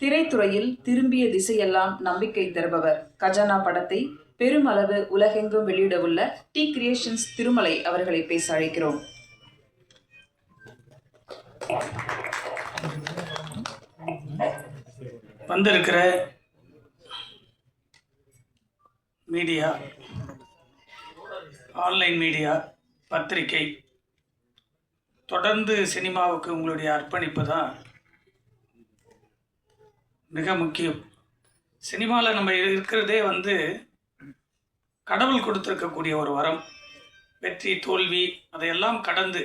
திரைத்துறையில் திரும்பிய திசையெல்லாம் நம்பிக்கை தருபவர். கஜானா படத்தை பெருமளவு உலகெங்கும் வெளியிடவுள்ள டி கிரியேஷன்ஸ் திருமலை அவர்களை பேச அழைக்கிறோம் வந்திருக்கிற மீடியா ஆன்லைன் மீடியா பத்திரிகை தொடர்ந்து சினிமாவுக்கு உங்களுடைய அர்ப்பணிப்பு தான் மிக முக்கியம். சினிமாவில் நம்ம இருக்கிறதே வந்து கடவுள் கொடுத்துருக்கக்கூடிய ஒரு வரம். வெற்றி தோல்வி அதையெல்லாம் கடந்து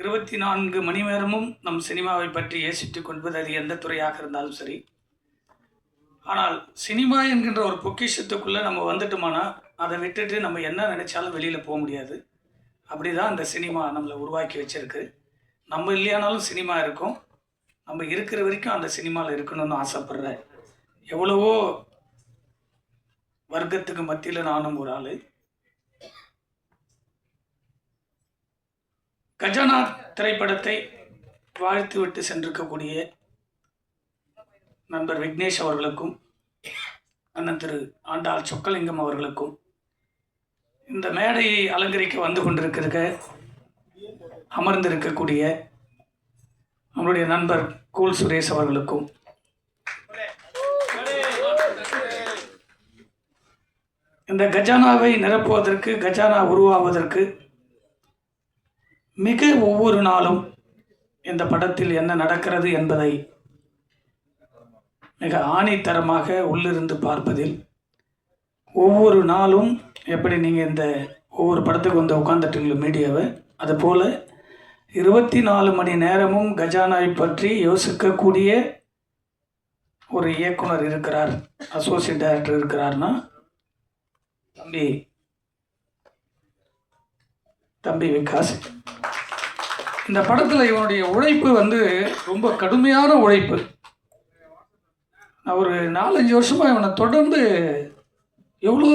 இருபத்தி நான்கு மணி நேரமும் நம் சினிமாவை பற்றி யோசித்துக் கொள்வது அது எந்த துறையாக இருந்தாலும் சரி. ஆனால் சினிமா என்கின்ற ஒரு பொக்கிஷத்துக்குள்ளே நம்ம வந்துட்டோமானா அதை விட்டுட்டு நம்ம என்ன நினைச்சாலும் வெளியில் போக முடியாது. அப்படி தான் அந்த சினிமா நம்மளை உருவாக்கி வச்சிருக்கு. நம்ம இல்லையானாலும் சினிமா இருக்கும். நம்ம இருக்கிற வரைக்கும் அந்த சினிமாவில் இருக்கணும்னு ஆசைப்பட்ற எவ்வளவோ வர்க்கத்துக்கு மத்தியில் நானும் ஒரு ஆள். கஜானா திரைப்படத்தை வாழ்த்து விட்டு சென்றிருக்கக்கூடிய நண்பர் விக்னேஷ் அவர்களுக்கும் அண்ணன் திரு ஆண்டாள் சொக்கலிங்கம் அவர்களுக்கும் இந்த மேடையை அலங்கரிக்க வந்து கொண்டிருக்கிற அமர்ந்திருக்கக்கூடிய நம்மளுடைய நண்பர் கூல் சுரேஷ் அவர்களுக்கும். இந்த கஜானாவை நிரப்புவதற்கு கஜானா உருவாவதற்கு மிக ஒவ்வொரு நாளும் இந்த படத்தில் என்ன நடக்கிறது என்பதை மிக ஆணித்தரமாக உள்ளிருந்து பார்ப்பதில் ஒவ்வொரு நாளும் எப்படி நீங்கள் இந்த ஒவ்வொரு படத்துக்கு வந்து உட்காந்துட்டீங்களோ மீடியாவை அதுபோல் இருபத்தி நாலு மணி நேரமும் கஜானாவை பற்றி யோசிக்கக்கூடிய ஒரு இயக்குனர் இருக்கிறார் அசோசியேட் டைரக்டர் இருக்கிறார்னா தம்பி தம்பி விகாஸ். இந்த படத்தில் இவனுடைய உழைப்பு வந்து ரொம்ப கடுமையான உழைப்பு. நான் ஒரு நாலஞ்சு வருஷமாக இவனை தொடர்ந்து எவ்வளோ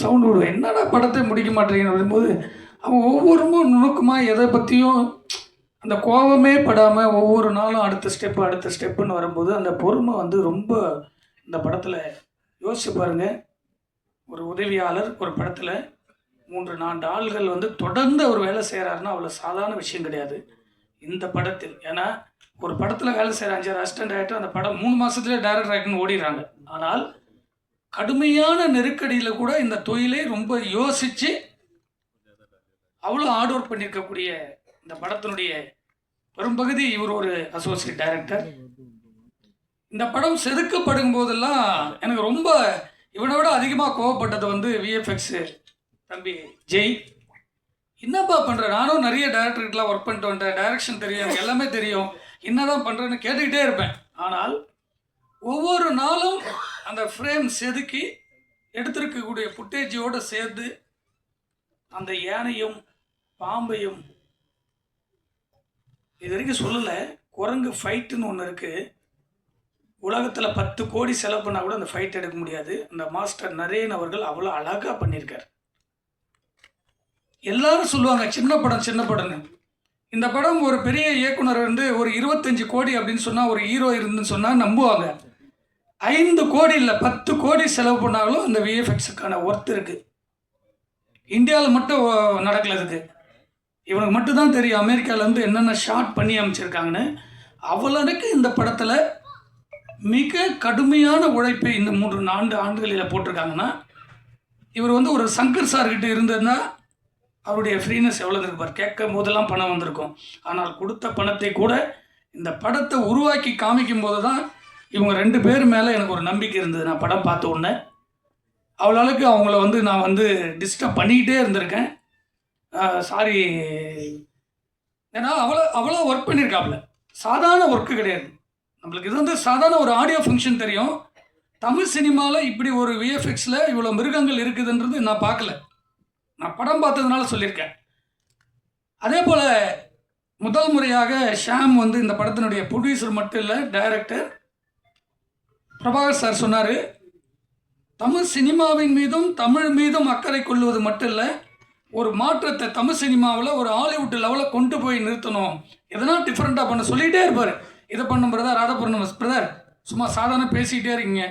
சவுண்டு விடுவேன். என்னடா படத்தை முடிக்க மாட்டேங்கன்னு வரும்போது அவன் ஒவ்வொருமும் நுணுக்கமாக எதை பற்றியும் அந்த கோபமே படாமல் ஒவ்வொரு நாளும் அடுத்த ஸ்டெப்பு அடுத்த ஸ்டெப்புன்னு வரும்போது அந்த பொறுமை வந்து ரொம்ப இந்த படத்தில் யோசிச்சு பாருங்கள் ஒரு உதவியாளர் ஒரு படத்தில் மூன்று நான்கு ஆள்கள் வந்து தொடர்ந்து அவர் வேலை செய்கிறாருன்னா அவ்வளோ சாதாரண விஷயம் கிடையாது. இந்த படத்தில் ஏன்னா ஒரு படத்தில் வேலை செய்கிற அஞ்சாறு அசிஸ்டன்ட் ஆகிட்டு அந்த படம் மூணு மாதத்துலேயே டேரக்டர் ஆகிட்டுன்னு ஓடிடுறாங்க. ஆனால் கடுமையான நெருக்கடியில் கூட இந்த தொழிலை ரொம்ப யோசித்து அவ்வளோ ஹார்ட் ஒர்க் பண்ணியிருக்கக்கூடிய இந்த படத்தினுடைய பெரும்பகுதி இவர் ஒரு அசோசியேட் டைரக்டர் இந்த படம் செதுக்கப்படும் போதெல்லாம் எனக்கு ரொம்ப இவனை விட அதிகமாக கோவப்பட்டது வந்து விஎஃப்எக்ஸு தம்பி ஜெய். என்னப்பா பண்ணுற நானும் நிறைய டேரக்டர்கிட்டலாம் ஒர்க் பண்ணிட்டு வந்துட்டேன் டைரக்ஷன் தெரியும் எல்லாமே தெரியும். என்னதான் பண்ணுறேன்னு கேட்டுக்கிட்டே இருப்பேன். ஆனால் ஒவ்வொரு நாளும் அந்த ஃப்ரேம் செதுக்கி எடுத்திருக்கக்கூடிய ஃபுட்டேஜோடு சேர்த்து அந்த யானையும் பாம்பையும். இது வரைக்கும் சொல்லலை. குரங்கு ஃபைட்டுன்னு ஒன்று இருக்குது உலகத்தில் பத்து கோடி செலவு பண்ணால் கூட அந்த ஃபைட் எடுக்க முடியாது. அந்த மாஸ்டர் நரேன் அவர்கள் அவ்வளோ அழகாக பண்ணியிருக்கார். எல்லாரும் சொல்லுவாங்க சின்ன படம் சின்ன படம்னு. இந்த படம் ஒரு பெரிய இயக்குனர் வந்து ஒரு இருபத்தஞ்சு கோடி அப்படின்னு சொன்னால் ஒரு ஹீரோ இருந்துன்னு சொன்னால் நம்புவாங்க. ஐந்து கோடி இல்லை பத்து கோடி செலவு பண்ணாலும் அந்த விஎஃப்எக்ஸுக்கான ஒர்த் இருக்குது இந்தியாவில் மட்டும் நடக்கல இருக்குது இவனுக்கு மட்டும்தான் தெரியும் அமெரிக்காவிலேருந்து என்னென்ன ஷார்ட் பண்ணி அமைச்சிருக்காங்கன்னு. அவ்வளோக்கு இந்த படத்தில் மிக கடுமையான உழைப்பை இந்த மூன்று நான்கு ஆண்டுகளில் போட்டிருக்காங்கன்னா இவர் வந்து ஒரு சங்கர் சார்கிட்ட இருந்ததுன்னா அவருடைய ஃப்ரீனஸ் எவ்வளோ இருப்பார் கேட்கும் போதெல்லாம் பணம் வந்திருக்கும். ஆனால் கொடுத்த பணத்தை கூட இந்த படத்தை உருவாக்கி காமிக்கும் போது தான் இவங்க ரெண்டு பேர் மேலே எனக்கு ஒரு நம்பிக்கை இருந்தது. நான் படம் பார்த்த உடனே. அவ்வளோக்கு அவங்கள வந்து நான் வந்து டிஸ்டர்ப் பண்ணிக்கிட்டே இருந்திருக்கேன். சாரி ஏன்னா அவ்வளோ அவ்வளோ ஒர்க் பண்ணியிருக்காப்புல சாதாரண ஒர்க்கு கிடையாது. நம்மளுக்கு இது வந்து சாதாரண ஒரு ஆடியோ ஃபங்க்ஷன் தெரியும். தமிழ் சினிமாவில் இப்படி ஒரு விஎஃப்எக்ஸில் இவ்வளோ மிருகங்கள் இருக்குதுன்றது நான் பார்க்கல. நான் படம் பார்த்ததுனால சொல்லியிருக்கேன். அதே போல் முதல் முறையாக ஷாம் வந்து இந்த படத்தினுடைய ப்ரொடியூசர் மட்டும் இல்லை டைரக்டர் பிரபாகர் சார் சொன்னார் தமிழ் சினிமாவின் மீதும் தமிழ் மீதும் அக்கறை கொள்வது மட்டும் இல்லை ஒரு மாற்றத்தை தமிழ் சினிமாவில் ஒரு ஹாலிவுட் லெவலில் கொண்டு போய் நிறுத்தணும். எதனா டிஃப்ரெண்ட்டாக பண்ண சொல்லிகிட்டே இருப்பார். இதை பண்ணும் பிரதர் அதை பண்ணும் பிரதர். சும்மா சாதாரண பேசிக்கிட்டே இருக்கீங்க.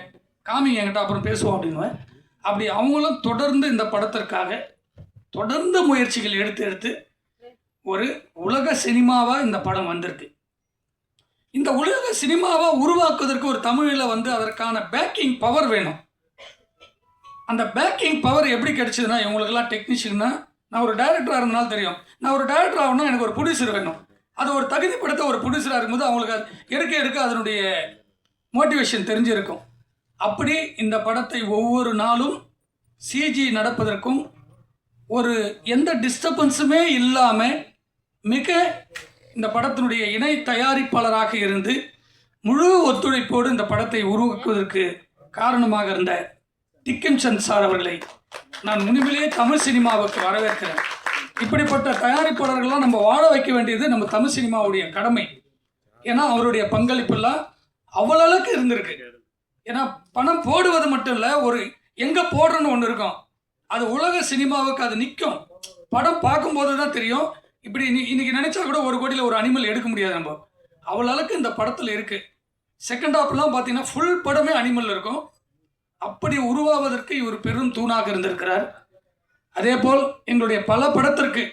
காமிங்க என்கிட்ட அப்புறம் பேசுவோம் அப்படின்னுவேன். அப்படி அவங்களும் தொடர்ந்து இந்த படத்திற்காக தொடர்ந்து முயற்சிகள் எடுத்து எடுத்து ஒரு உலக சினிமாவாக இந்த படம் வந்திருக்கு. இந்த உலக சினிமாவை உருவாக்குவதற்கு ஒரு தமிழில் வந்து அதற்கான பேக்கிங் பவர் வேணும். அந்த பேக்கிங் பவர் எப்படி கிடைச்சதுன்னா இவங்களுக்கெல்லாம் டெக்னீஷியன்னா நான் ஒரு டைரக்டராக இருந்தாலும் தெரியும். நான் ஒரு டைரக்டர் ஆகணும்னா எனக்கு ஒரு ப்ரொடியூசர் வேணும். அது ஒரு தகுதி படுத்த ஒரு ப்ரொடியூசராக இருக்கும்போது அவங்களுக்கு அது எடுக்க எடுக்க அதனுடைய மோட்டிவேஷன் தெரிஞ்சிருக்கும். அப்படி இந்த படத்தை ஒவ்வொரு நாளும் சிஜி நடப்பதற்கும் ஒரு எந்த டிஸ்டர்பன்ஸுமே இல்லாமல் மிக இந்த படத்தினுடைய இணை தயாரிப்பாளராக இருந்து முழு ஒத்துழைப்போடு இந்த படத்தை உருவாக்குவதற்கு காரணமாக இருந்த டிக்கின்சன் சார் அவர்களை நான் முன்னிலேயே தமிழ் சினிமாவுக்கு வரவேற்கிறேன். இப்படிப்பட்ட தயாரிப்பாளர்கள்லாம் நம்ம வாழ வைக்க வேண்டியது நம்ம தமிழ் சினிமாவுடைய கடமை. ஏன்னா அவருடைய பங்களிப்பெல்லாம் அவ்வளவுக்கு இருந்திருக்கு. ஏன்னா பணம் போடுவது மட்டும் இல்லை ஒரு எங்கே போடுறன்னு ஒன்று இருக்கும். அது உலக சினிமாவுக்கு அது நிற்கும் படம் பார்க்கும்போது தான் தெரியும். இப்படி இன்னைக்கு நினைச்சா கூட ஒரு கோடியில் ஒரு அனிமல் எடுக்க முடியாது நம்ம. அவ்வளோ அளவுக்கு இந்த படத்தில் இருக்குது செகண்ட் ஹாப்லாம் பார்த்தீங்கன்னா ஃபுல் படமே அனிமல் இருக்கும். அப்படி உருவாவதற்கு இவர் பெரும் தூணாக இருந்திருக்கிறார். அதே போல் எங்களுடைய பல படத்திற்கு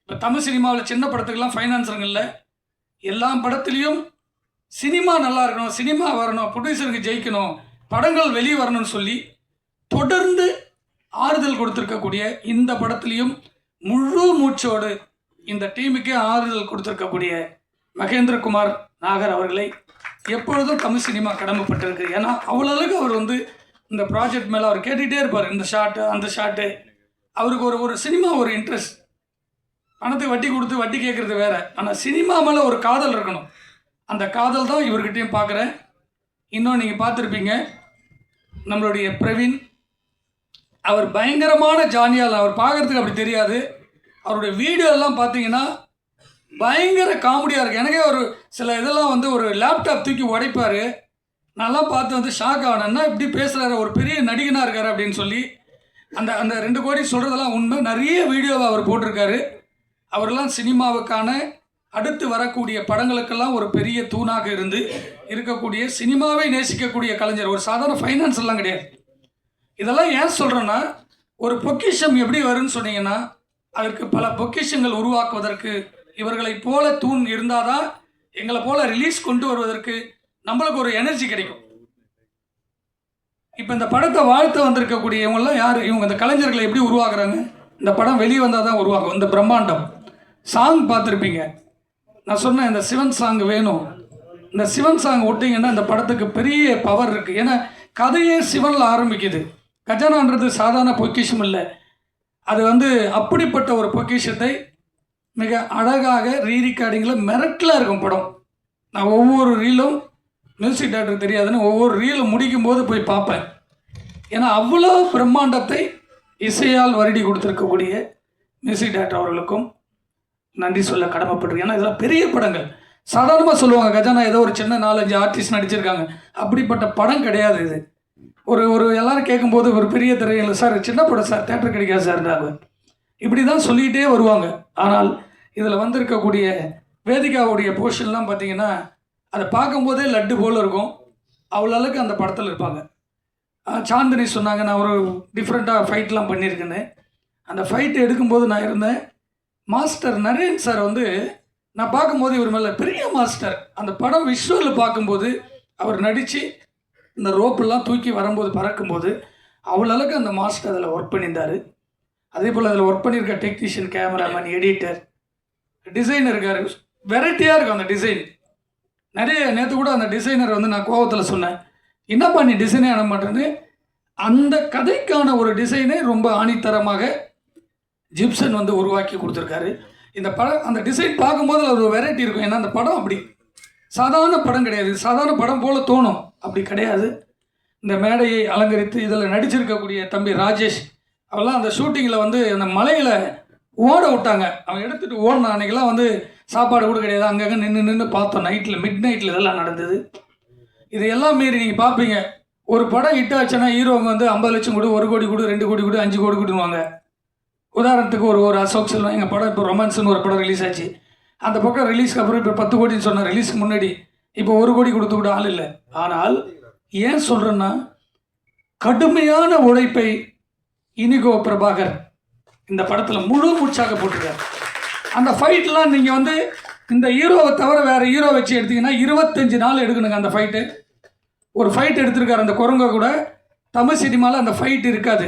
இப்போ தமிழ் சினிமாவில் சின்ன படத்துக்கெல்லாம் ஃபைனான்சருங்க இல்லை. எல்லா படத்துலேயும் சினிமா நல்லா இருக்கணும் சினிமா வரணும் ப்ரொடியூசருக்கு ஜெயிக்கணும் படங்கள் வெளியே வரணும்னு சொல்லி தொடர்ந்து ஆறுதல் கொடுத்துருக்கக்கூடிய இந்த படத்துலேயும் முழு மூச்சோடு இந்த டீமுக்கே ஆறுதல் கொடுத்துருக்கக்கூடிய மகேந்திரகுமார் நாகர் அவர்களை எப்பொழுதும் தமிழ் சினிமா கடமைப்பட்டிருக்கு. ஏன்னா அவ்வளோ அளவுக்கு அவர் வந்து இந்த ப்ராஜெக்ட் மேலே அவர் கேட்டுகிட்டே இருப்பார். இந்த ஷாட்டு அந்த ஷாட்டு அவருக்கு ஒரு ஒரு சினிமா ஒரு இன்ட்ரெஸ்ட் பணத்துக்கு வட்டி கொடுத்து வட்டி கேட்குறது வேற. ஆனால் சினிமா மேலே ஒரு காதல் இருக்கணும். அந்த காதல் தான் இவர்கிட்டையும் பார்க்குறேன் இன்னும் நீங்கள் பார்த்துருப்பீங்க. நம்மளுடைய பிரவீன் அவர் பயங்கரமான ஜானியால் அவர் பார்க்குறதுக்கு அப்படி தெரியாது. அவருடைய வீடியோ எல்லாம் பார்த்தீங்கன்னா பயங்கர காமெடியாக இருக்குது எனக்கே ஒரு சில இதெல்லாம் வந்து ஒரு லேப்டாப் தூக்கி உடைப்பார். நான்லாம் பார்த்து வந்து ஷாக் ஆனேன்னா இப்படி பேசுகிறாரு ஒரு பெரிய நடிகனாக இருக்கார் அப்படின்னு சொல்லி அந்த அந்த ரெண்டு கோடி சொல்கிறதெல்லாம் உண்மை. நிறைய வீடியோவை அவர் போட்டிருக்காரு. அவரெல்லாம் சினிமாவுக்கான அடுத்து வரக்கூடிய படங்களுக்கெல்லாம் ஒரு பெரிய தூணாக இருந்து இருக்கக்கூடிய சினிமாவை நேசிக்கக்கூடிய கலைஞர். ஒரு சாதாரண ஃபைனான்ஸ் எல்லாம் கிடையாது. இதெல்லாம் ஏன் சொல்கிறேன்னா ஒரு பொக்கிஷம் எப்படி வரும்னு சொன்னீங்கன்னா அதற்கு பல பொக்கிஷங்கள் உருவாக்குவதற்கு இவர்களைப் போல தூண் இருந்தால் தான் எங்களை போல ரிலீஸ் கொண்டு வருவதற்கு நம்மளுக்கு ஒரு எனர்ஜி கிடைக்கும். இப்போ இந்த படத்தை வாழ்த்த வந்திருக்கக்கூடிய இவங்கெல்லாம் யார்? இவங்க இந்த கலைஞர்களை எப்படி உருவாக்குறாங்க? இந்த படம் வெளியே வந்தால் தான் உருவாகும். இந்த பிரம்மாண்டம். சாங் பார்த்துருப்பீங்க. நான் சொன்னேன் இந்த சிவன் சாங் வேணும். இந்த சிவன் சாங் விட்டிங்கன்னா இந்த படத்துக்கு பெரிய பவர் இருக்குது ஏன்னா கதையே சிவனில் ஆரம்பிக்குது. கஜானான்றது சாதாரண பொக்கிஷம் இல்லை. அது வந்து அப்படிப்பட்ட ஒரு பொக்கிஷத்தை மிக அழகாக ரீரிகார்டிங்கில் மிரட்டலாக இருக்கும் படம். நான் ஒவ்வொரு ரீலும் மியூசிக் டேரக்டர் தெரியாதுன்னு ஒவ்வொரு ரீலும் முடிக்கும் போது போய் பார்ப்பேன். ஏன்னா அவ்வளோ பிரம்மாண்டத்தை இசையால் வருடி கொடுத்துருக்கக்கூடிய மியூசிக் டேரக்டர் அவர்களுக்கும் நன்றி சொல்ல கடமைப்பட்டிருக்கேன். ஏன்னா இதெல்லாம் பெரிய படங்கள். சாதாரணமாக சொல்லுவாங்க கஜானா ஏதோ ஒரு சின்ன நாலஞ்சு ஆர்டிஸ்ட் நடிச்சிருக்காங்க. அப்படிப்பட்ட படம் கிடையாது இது. ஒரு ஒரு எல்லாரும் கேட்கும்போது ஒரு பெரிய திரையில் சார் சின்ன படம் சார் தேட்டர் கிடைக்காது சார்ன்றாங்க இப்படி தான் சொல்லிக்கிட்டே வருவாங்க. ஆனால் இதில் வந்திருக்கக்கூடிய வேதிகாவுடைய போர்ஷன்லாம் பார்த்தீங்கன்னா அதை பார்க்கும்போதே லட்டு போல் இருக்கும். அவ்வளோ அளவுக்கு அந்த படத்தில் இருப்பாங்க. சாந்தினி சொன்னாங்க நான் ஒரு டிஃப்ரெண்ட்டாக ஃபைட்லாம் பண்ணியிருக்கேன்னு. அந்த ஃபைட் எடுக்கும்போது நான் இருந்தேன். மாஸ்டர் நரேன் சார் வந்து நான் பார்க்கும்போது இவர் மேலே பெரிய மாஸ்டர் அந்த படம் விஷுவலில் பார்க்கும்போது அவர் நடித்து இந்த ரோப்பெல்லாம் தூக்கி வரும்போது பறக்கும்போது அவ்வளோ அளவுக்கு அந்த மாஸ்டர் அதில் ஒர்க் பண்ணியிருந்தார். அதே போல் அதில் ஒர்க் பண்ணியிருக்க டெக்னீஷியன் கேமராமேன் எடிட்டர் டிசைனர் இருக்கார். வெரைட்டியாக இருக்கும் அந்த டிசைன் நிறைய நேற்று கூட அந்த டிசைனர் வந்து நான் கோவத்தில் சொன்னேன். என்னப்பா நீ டிசைனே அனுப்ப மாட்டேன்னு? அந்த கதைக்கான ஒரு டிசைனை ரொம்ப ஆணித்தரமாக ஜிப்சன் வந்து உருவாக்கி கொடுத்துருக்காரு. இந்த படம் அந்த டிசைன் பார்க்கும்போது அது ஒரு வெரைட்டி இருக்கும். ஏன்னா அந்த படம் அப்படி சாதாரண படம் கிடையாது. சாதாரண படம் போல் தோணும். அப்படி கிடையாது. இந்த மேடையை அலங்கரித்து இதில் நடிச்சிருக்கக்கூடிய தம்பி ராஜேஷ் அவெல்லாம் அந்த ஷூட்டிங்கில் வந்து அந்த மலையில் ஓட விட்டாங்க. அவன் எடுத்துகிட்டு ஓடின அன்றைக்கெல்லாம் வந்து சாப்பாடு கூட கிடையாது. அங்கங்கே நின்று நின்று பார்த்தோம். நைட்டில் மிட் நைட்டில் இதெல்லாம் நடந்தது. இது எல்லாம் மீறி நீங்கள் பார்ப்பீங்க ஒரு படம் ஹிட் ஆச்சுன்னா ஹீரோங்க வந்து ஐம்பது லட்சம் கொடு ஒரு கோடி கொடு ரெண்டு கோடி கொடு அஞ்சு கோடி கொடுவாங்க உதாரணத்துக்கு ஒரு ஒரு அசோக் செல்வம் எங்கள் படம் இப்போ ரொமான்ஸ்னு ஒரு படம் ரிலீஸ் ஆச்சு. அந்த பக்கம் ரிலீஸ்க்கு அப்புறம் இப்போ பத்து கோடின்னு சொன்ன ரிலீஸ்க்கு முன்னாடி இப்போ ஒரு கோடி கொடுத்து கூட ஆள் இல்லை. ஆனால் ஏன் சொல்கிறேன்னா கடுமையான உழைப்பை இனிகோ பிரபாகர் இந்த படத்தில் முழு உற்சாக போட்டிருக்கார். அந்த ஃபைட்லாம் நீங்கள் வந்து இந்த ஹீரோவை தவிர வேறு ஹீரோ வச்சு எடுத்தீங்கன்னா இருபத்தஞ்சி நாள் எடுக்கணுங்க அந்த ஃபைட்டு ஒரு ஃபைட் எடுத்திருக்காரு அந்த குரங்க கூட. தமிழ் சினிமாவில் அந்த ஃபைட் இருக்காது.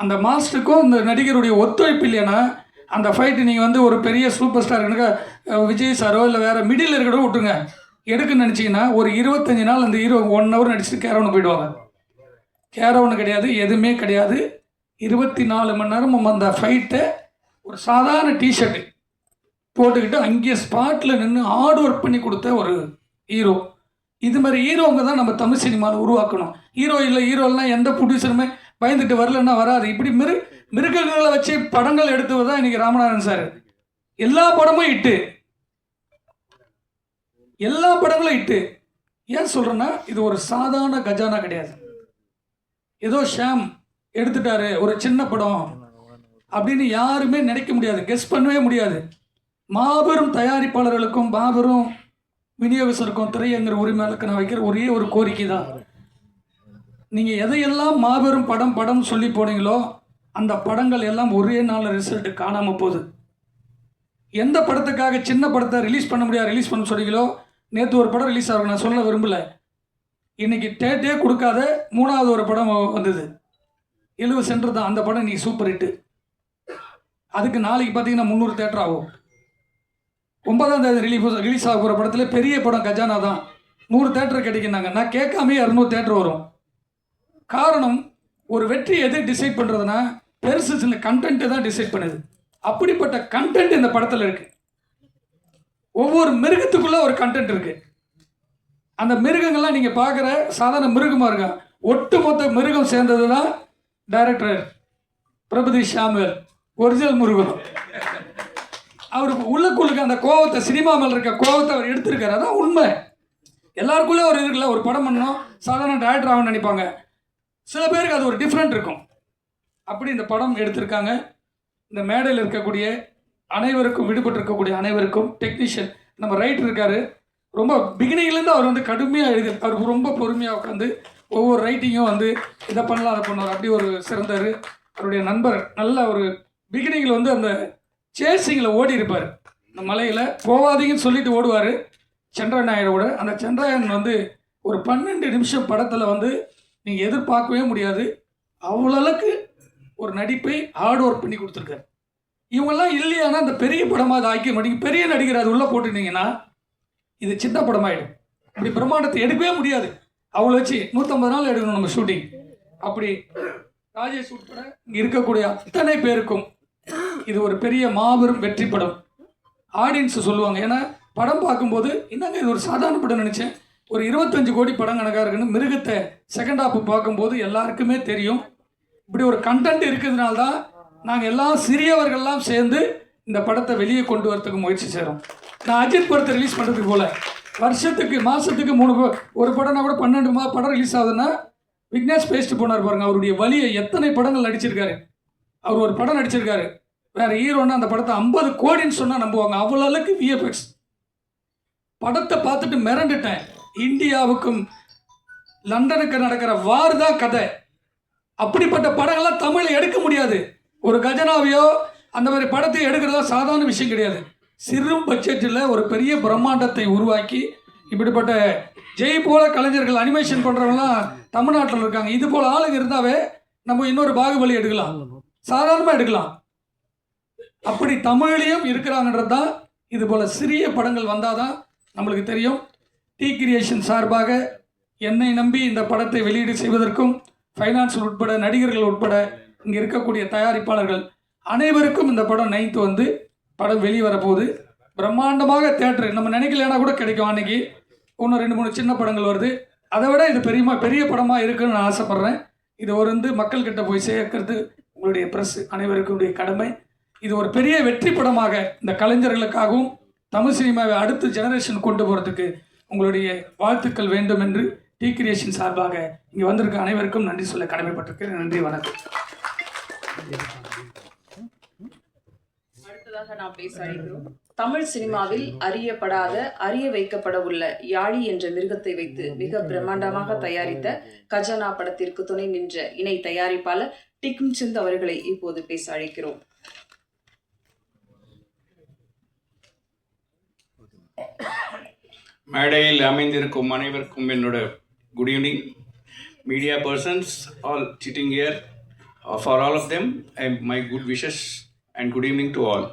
அந்த மாஸ்டருக்கும் இந்த நடிகருடைய ஒத்துழைப்பு இல்லைன்னா அந்த ஃபைட்டு நீங்கள் வந்து ஒரு பெரிய சூப்பர் ஸ்டார் எனக்கு விஜய் சாரோ இல்லை வேறு மிடில் இருக்கிறோ விட்டுருங்க. எடுக்குன்னு நினச்சிங்கன்னா ஒரு இருபத்தஞ்சி நாள் அந்த ஹீரோ ஒன் ஹவர் நடிச்சுட்டு கேரவனு போயிடுவாங்க. கேரவனு கிடையாது எதுவுமே கிடையாது. இருபத்தி நாலு மணி நேரம் அந்த ஃபைட்டை ஒரு சாதாரண டிஷர்ட்டு போட்டுக்கிட்டு அங்கேயே ஸ்பாட்டில் நின்று ஹார்ட் ஒர்க் பண்ணி கொடுத்த ஒரு ஹீரோ இது மாதிரி ஹீரோங்க தான் நம்ம தமிழ் சினிமாவில் உருவாக்கணும். ஹீரோ இல்லை ஹீரோலாம் எந்த ப்ரொடியூசருமே பயந்துட்டு வரலன்னா வராது. இப்படி மிரு மிருகங்களை வச்சு படங்கள் எடுத்தவர் தான் இன்றைக்கி ராமநாதன் சார். எல்லா படமும் இட்டு எல்லா படங்களும் இட்டு ஏன் சொல்கிறேன்னா இது ஒரு சாதாரண கஜானா கிடையாது. ஏதோ ஷாம் எடுத்துட்டாரு ஒரு சின்ன படம் அப்படின்னு யாருமே நினைக்க முடியாது. கெஸ் பண்ணவே முடியாது. மாபெரும் தயாரிப்பாளர்களுக்கும் மாபெரும் விநியோகஸ்தருக்கும் திரையங்கிற உரிமையாளருக்கு நான் வைக்கிற ஒரே ஒரு கோரிக்கை தான் நீங்கள் எதையெல்லாம் மாபெரும் படம் படம் சொல்லி போனீங்களோ அந்த படங்கள் எல்லாம் ஒரே நாள் ரிசல்ட் காணாமல் போகுது. எந்த படத்துக்காக சின்ன படத்தை ரிலீஸ் பண்ண முடியாது ரிலீஸ் பண்ண சொன்னீங்களோ நேற்று ஒரு படம் ரிலீஸ் ஆகும் நான் சொல்ல விரும்பல. இன்றைக்கி டேட்டே கொடுக்காத மூணாவது ஒரு படம் வந்தது. எழுபது சென்டர் தான் அந்த படம் நீ சூப்பர் ஹிட்டு அதுக்கு நாளைக்கு பார்த்தீங்கன்னா முந்நூறு தேட்டர் ஆகும். ஒன்பதாம் தேதி ரிலீஸ் ரிலீஸ் ஆக போகிற படத்தில் பெரிய படம் கஜானா தான். நூறு தேட்டர் கிடைக்குனாங்க நான் கேட்காமே இரநூறு தேட்டர் வரும். காரணம் ஒரு வெற்றி எது டிசைட் பண்ணுறதுனா பெருசு சில கண்டென்ட்டு தான் டிசைட் பண்ணுது. அப்படிப்பட்ட கண்டென்ட் இந்த படத்தில் இருக்கு. ஒவ்வொரு மிருகத்துக்குள்ளே ஒரு கண்டென்ட் இருக்கு. அந்த மிருகங்கள்லாம் நீங்கள் பார்க்குற சாதாரண மிருகமாக இருக்கும் ஒட்டுமொத்த மிருகம் சேர்ந்தது தான் டைரக்டர் பிரபதி ஷாமுவேல் ஒரிஜினல் முருகன். அவர் உள்ளுக்குள்ளுக்கு அந்த கோவத்தை சினிமா மேலே இருக்க கோவத்தை அவர் எடுத்திருக்காரு. அதான் உண்மை. எல்லாருக்குள்ளே ஒரு இருக்குல்ல ஒரு படம் பண்ணணும். சாதாரண டேரக்டர் ஆகணும்னு நினைப்பாங்க. சில பேருக்கு அது ஒரு டிஃப்ரெண்ட் இருக்கும். அப்படி இந்த படம் எடுத்திருக்காங்க. இந்த மேடையில் இருக்கக்கூடிய அனைவருக்கும் விடுபட்டு இருக்கக்கூடிய அனைவருக்கும் டெக்னீஷியன் நம்ம ரைட்டர் இருக்காரு. ரொம்ப பிகினிங்லேருந்து அவர் வந்து கடுமையாக எழுதி அவர் ரொம்ப பொறுமையாக உட்காந்து ஒவ்வொரு ரைட்டிங்கும் வந்து இதை பண்ணலாம் அதை பண்ணுவார் அப்படி ஒரு சிறந்தார். அவருடைய நண்பர் நல்ல ஒரு பிகினிங்கில் வந்து அந்த சேசிங்கில் ஓடி இருப்பார். இந்த மலையில் போவாதீங்கன்னு சொல்லிட்டு ஓடுவார். சந்திரன் நாயரோட. அந்த சந்திராயன் வந்து ஒரு பன்னெண்டு நிமிஷம் படத்தில் வந்து நீங்கள் எதிர்பார்க்கவே முடியாது. அவ்வளோ அளவுக்கு ஒரு நடிப்பை ஹார்ட் ஒர்க் பண்ணி கொடுத்துருக்காரு. இவங்கெல்லாம் இல்லையானா அந்த பெரிய படமாக அதை ஆக்கிய மாட்டேங்க பெரிய நடிகர் அது உள்ளே போட்டுட்டீங்கன்னா இது சின்ன படமாயிடும். இப்படி பிரம்மாண்டத்தை எடுக்கவே முடியாது. அவ்வளோ வச்சு நூற்றம்பது நாள் எடுக்கணும் நம்ம ஷூட்டிங் அப்படி ராஜேஷ் உட்பட இங்கே இருக்கக்கூடிய அத்தனை பேருக்கும் இது ஒரு பெரிய மாபெரும் வெற்றி படம். ஆடியன்ஸ் சொல்லுவாங்க. ஏன்னா படம் பார்க்கும்போது என்னங்க இது ஒரு சாதாரண படம் நினச்சேன். ஒரு இருபத்தஞ்சு கோடி படம் கணக்காக இருக்குன்னு மிருகத்தை செகண்ட் ஹாஃப் பார்க்கும்போது எல்லாருக்குமே தெரியும். இப்படி ஒரு கண்டென்ட் இருக்கிறதுனால தான் நாங்கள் எல்லாம் சிறியவர்கள்லாம் சேர்ந்து இந்த படத்தை வெளியே கொண்டு வரத்துக்கு முயற்சி செய்கிறோம் நான் அஜித் படத்தை ரிலீஸ் பண்ணுறதுக்கு போல. வருஷத்துக்கு மாதத்துக்கு மூணு ஒரு படம்னா கூட பன்னெண்டு மா படம் ரிலீஸ் ஆகுதுன்னா விக்னேஷ் பேஸ்ட் போனார் பாருங்க அவருடைய வழியை எத்தனை படங்கள் நடிச்சிருக்காரு. அவர் ஒரு படம் நடிச்சிருக்காரு. வேற ஹீரோன்னா அந்த படத்தை ஐம்பது கோடின்னு சொன்னால் நம்புவாங்க. அவ்வளோ அளவுக்கு விஎஃப்எக்ஸ் படத்தை பார்த்துட்டு மிரண்டுட்டேன். இந்தியாவுக்கும் லண்டனுக்கு நடக்கிற வார் தான் கதை. அப்படிப்பட்ட படங்கள்லாம் தமிழில் எடுக்க முடியாது. ஒரு கஜனாவையோ அந்த மாதிரி படத்தை எடுக்கிறதா சாதாரண விஷயம் கிடையாது. சிறு பட்ஜெட்டில் ஒரு பெரிய பிரம்மாண்டத்தை உருவாக்கி இப்படிப்பட்ட ஜெய் போல கலைஞர்கள் அனிமேஷன் பண்ணுறவங்களாம் தமிழ்நாட்டில் இருக்காங்க. இது போல் ஆளுங்க இருந்தாவே நம்ம இன்னொரு பாகுபலி எடுக்கலாம். சாதாரணமாக எடுக்கலாம். அப்படி தமிழ்லேயும் இருக்கிறாங்கன்றது தான் இது போல் சிறிய படங்கள் வந்தால் தான் நம்மளுக்கு தெரியும். டி கிரியேஷன் சார்பாக என்னை நம்பி இந்த படத்தை வெளியீடு செய்வதற்கும் ஃபைனான்ஸ் உட்பட நடிகர்கள் உட்பட இங்கே இருக்கக்கூடிய தயாரிப்பாளர்கள் அனைவருக்கும் இந்த படம் நைன்த்து வந்து படம் வெளியே வரப்போகுது. பிரம்மாண்டமாக தேட்டர். நம்ம நினைக்கலனா கூட கிடைக்கும் அன்னைக்கு. இன்னும் ரெண்டு மூணு சின்ன படங்கள் வருது. அதை விட இது பெரியமா பெரிய படமாக இருக்குன்னு நான் ஆசைப்பட்றேன். இது ஒரு வந்து மக்கள்கிட்ட போய் சேர்க்கறது உங்களுடைய ப்ரெஸ் அனைவருக்கும் உடைய கடமை. இது ஒரு பெரிய வெற்றி படமாக இந்த கலைஞர்களுக்காகவும் தமிழ் சினிமாவை அடுத்த ஜெனரேஷன் கொண்டு போகிறதுக்கு உங்களுடைய வாழ்த்துக்கள் வேண்டும் என்று டி கிரியேஷன் சார்பாக இங்கே வந்திருக்க அனைவருக்கும் நன்றி சொல்ல கடமைப்பட்டிருக்கிறேன். நன்றி வணக்கம். அடுத்ததாக நான் பேச அழைக்கிறோம் தமிழ் சினிமாவில் அறியப்படாத அறிய வைக்கப்பட உள்ள யாழி என்ற மிருகத்தை வைத்து மிக பிரம்மாண்டமாக தயாரித்த கஜானா படத்திற்கு துணை நின்ற இணை தயாரிப்பாளர் டிக்கும் சிந்த் அவர்களை இப்போது பேச அழைக்கிறோம். மேடையில் அமைந்திருக்கும் அனைவருக்கும் என்னோட good evening media persons all sitting here for all of them I my good wishes and good evening to all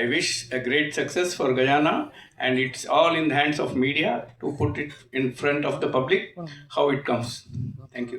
I wish a great success for Khazana and it's all in the hands of media to put it in front of the public how it comes. Thank you.